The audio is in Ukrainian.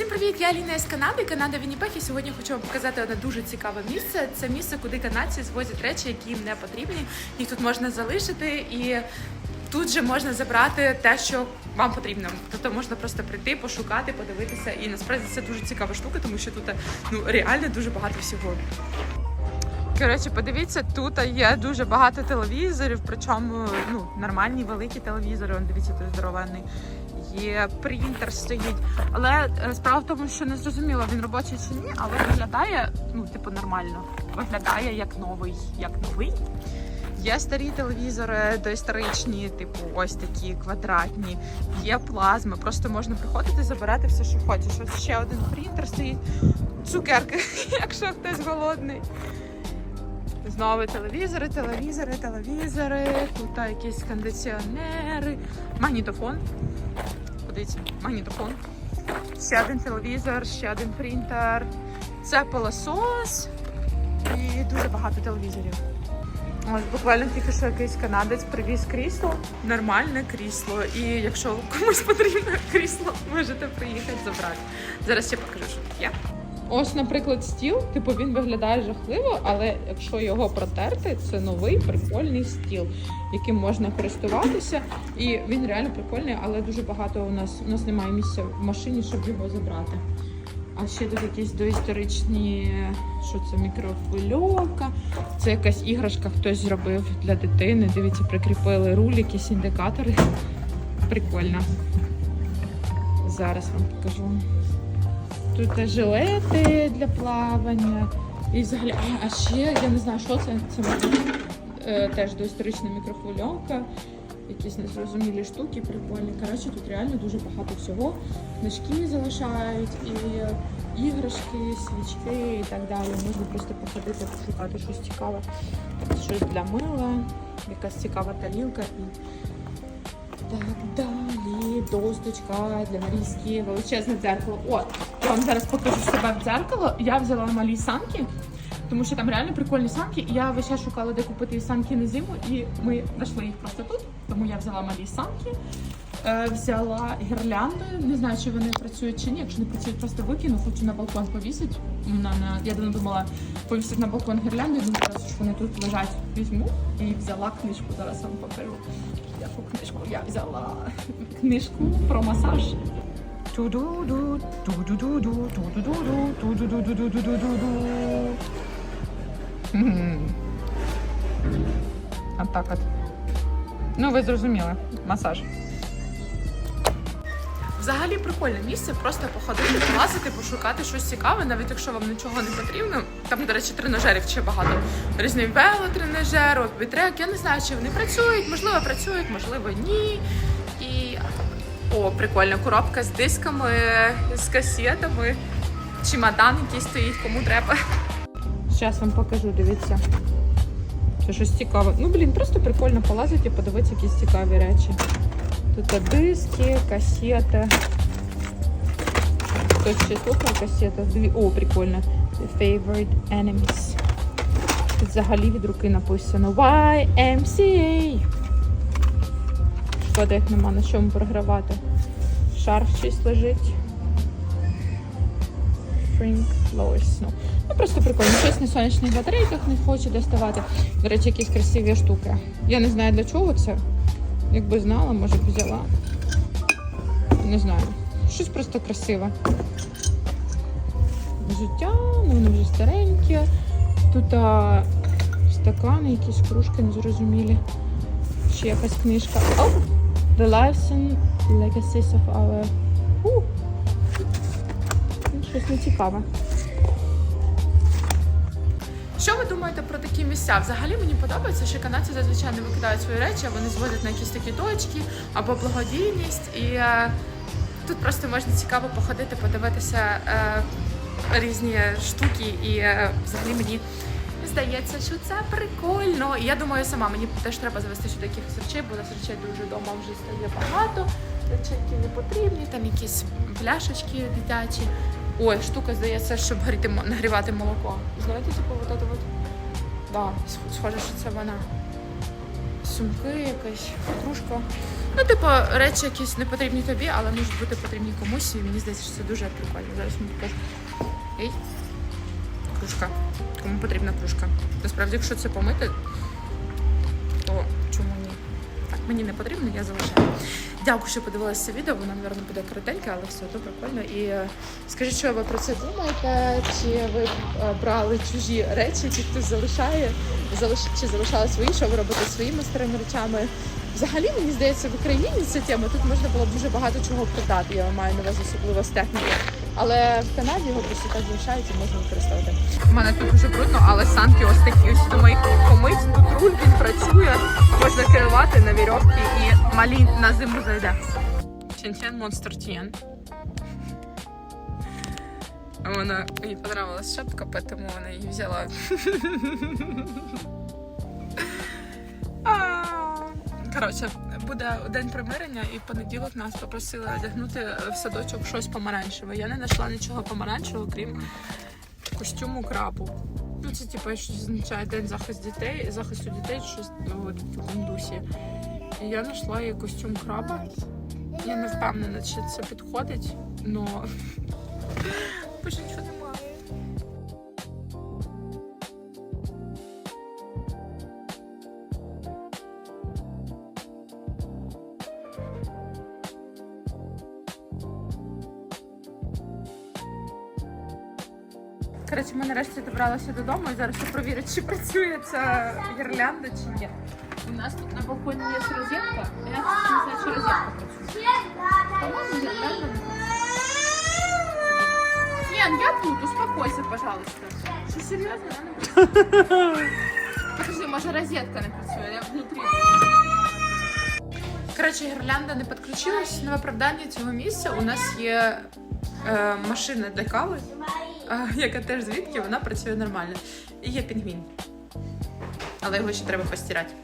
Всім привіт! Я Аліна з Канади, Канада Вінніпех. І сьогодні хочу вам показати одне дуже цікаве місце. Це місце, куди канадці звозять речі, які їм не потрібні. Їх тут можна залишити і. Тут же можна забрати те, що вам потрібно. Тобто можна просто прийти, пошукати, подивитися. І насправді це дуже цікава штука, тому що тут ну реально дуже багато всього. Коротше, подивіться, тут є дуже багато телевізорів, причому ну, нормальні великі телевізори. Вон, дивіться, тут здоровенний. Є принтер стоїть. Але е, справа в тому, що не зрозуміло, він робочий чи ні, але виглядає, ну, типу, нормально. Виглядає як новий, як новий. Є старі телевізори доісторичні, типу ось такі квадратні, є плазми. Просто можна приходити, забирати все, що хочеш. Ось ще один принтер стоїть, цукерки, якщо хтось голодний. Знову телевізори, телевізори, телевізори, тут якісь кондиціонери, магнітофон. Подивіться, магнітофон. Ще один телевізор, ще один принтер. Це пилосос і дуже багато телевізорів. Ось буквально тільки що якийсь канадець привіз крісло, нормальне крісло. І якщо комусь потрібне крісло, можете приїхати забрати. Зараз ще покажу, що є. Ось, наприклад, стіл, типу він виглядає жахливо, але якщо його протерти, це новий прикольний стіл, яким можна користуватися. І він реально прикольний, але дуже багато у нас у нас немає місця в машині, щоб його забрати. А ще тут якісь доісторичні, що це мікрохвильовка. Це якась іграшка хтось зробив для дитини. Дивіться, прикріпили руль, якісь індикатори. Прикольно. Зараз вам покажу. Тут жилети для плавання. І взагалі, а, а ще я не знаю, що це. Це е, теж доісторична мікрохвильовка. Якісь незрозумілі штуки, прикольні. Коротше, тут реально дуже багато всього. Книжки залишають, і іграшки, свічки і так далі. Можна просто походити, пошукати щось цікаве. Щось для мила, якась цікава тарілка і так далі. Досточка для нарізки, величезне дзеркало. О, я вам зараз покажу себе в дзеркало. Я взяла малі санки, тому що там реально прикольні санки. І я час шукала, де купити санки на зиму, і ми знайшли їх просто тут. Тому я взяла малі санки. Е, взяла гірлянди. Не знаю, чи вони працюють чи ні. Якщо не працюють, просто викину, хочу на балкон повісити. Вона на я давно думала повісити на балкон гірлянди. Думаю, зараз що вони тут лежать. Візьму і взяла книжку. Зараз вам покажу. Яку книжку я взяла? Книжку про масаж. Отак от. Ну, ви зрозуміли, масаж. Взагалі прикольне місце, просто походити, полазити, пошукати щось цікаве, навіть якщо вам нічого не потрібно. Там, до речі, тренажерів ще багато. Різний велотренажер, бітрек. Я не знаю, чи вони працюють, можливо, працюють, можливо, ні. І о, прикольна коробка з дисками, з касетами. Чемодан, який стоїть, кому треба. Зараз вам покажу, дивіться. Це щось цікаве. Ну, блін, просто прикольно полазити і подивитися якісь цікаві речі. Тут диски, кассети. Хтось ще слухав кассети. Дві- О, прикольно. The favorite enemies. Тут взагалі від руки написано YMCA. Шкода, їх нема на чому програвати. Шарф щось лежить. Frank Lois. Ну, ну просто прикольно. Щось на сонячних батарейках не хоче доставати. До речі, якісь красиві штуки. Я не знаю для чого це. Якби знала, може б взяла. Не знаю. Щось просто красиве. Життя, ну вони вже старенькі. Тут а, стакани, якісь кружки незрозумілі. Ще якась книжка. О! The Lives and Legacies of Our. Ну, Щось нецікаве. Що думаєте про такі місця? Взагалі мені подобається, що канадці зазвичай не викидають свої речі, а вони зводять на якісь такі точки або благодійність. І е, тут просто можна цікаво походити, подивитися е, різні штуки. І е, взагалі мені здається, що це прикольно. І я думаю, сама мені теж треба завести сюди якихось речей, бо у нас речей дуже вдома вже стає багато. Речей, не потрібні, там якісь пляшечки дитячі. Ой, штука здається, щоб гріти, нагрівати молоко. Знаєте, типу, вот это вот? Да, схоже, що це вона. сумки, якась кружка. Ну, типу, речі якісь не потрібні тобі, але можуть бути потрібні комусь. І мені здається, що це дуже прикольно. Зараз мені покажу. Ей. Кружка. Кому потрібна кружка. Насправді, якщо це помити, то мені не потрібно, я залишаю. Дякую, що подивилися це відео. Воно, мабуть, буде коротеньке, але все одно прикольно. І е, скажіть, що ви про це думаєте? Чи ви е, брали чужі речі, чи хтось залишає, залиш... чи залишали свої, що ви робите своїми старими речами? Взагалі, мені здається, в Україні ця тема тут можна було дуже багато чого продати. Я маю на увазі особливо з техніки. Але в Канаді його просто так залишають і можна використовувати. У мене тут дуже брудно, але санки ось такі. Ось їх Можна на вірьовці і малі на зиму зайде. Чен-чен Монстер Тien. Вона мені понравилась шапка, поэтому вона її взяла. Коротше, буде день примирення, і в понеділок нас попросили одягнути в садочок щось помаранчеве. Я не знайшла нічого помаранчевого, крім костюму крабу. Ну, це типу що означає день захист дітей, захисту дітей, щось от, в такому дусі. І я знайшла їй костюм краба. Я не впевнена, чи це підходить, але Коротше, ми нарешті добралися додому і зараз я провірю, чи працює ця гірлянда чи ні. У нас тут на балконі є розетка, а я не знаю, чи розетка працює. По-моєму, гірлянда не працює. Ян, я тут, успокойся, пожалуйста. Що серйозно? Вона не. Подожди, може розетка не працює, я внутрі. Коротше, гірлянда не підключилась. На виправдання цього місця у нас є е, машина для кави, яка теж звідки вона працює нормально. І є пінгвін. Але його ще треба постирати.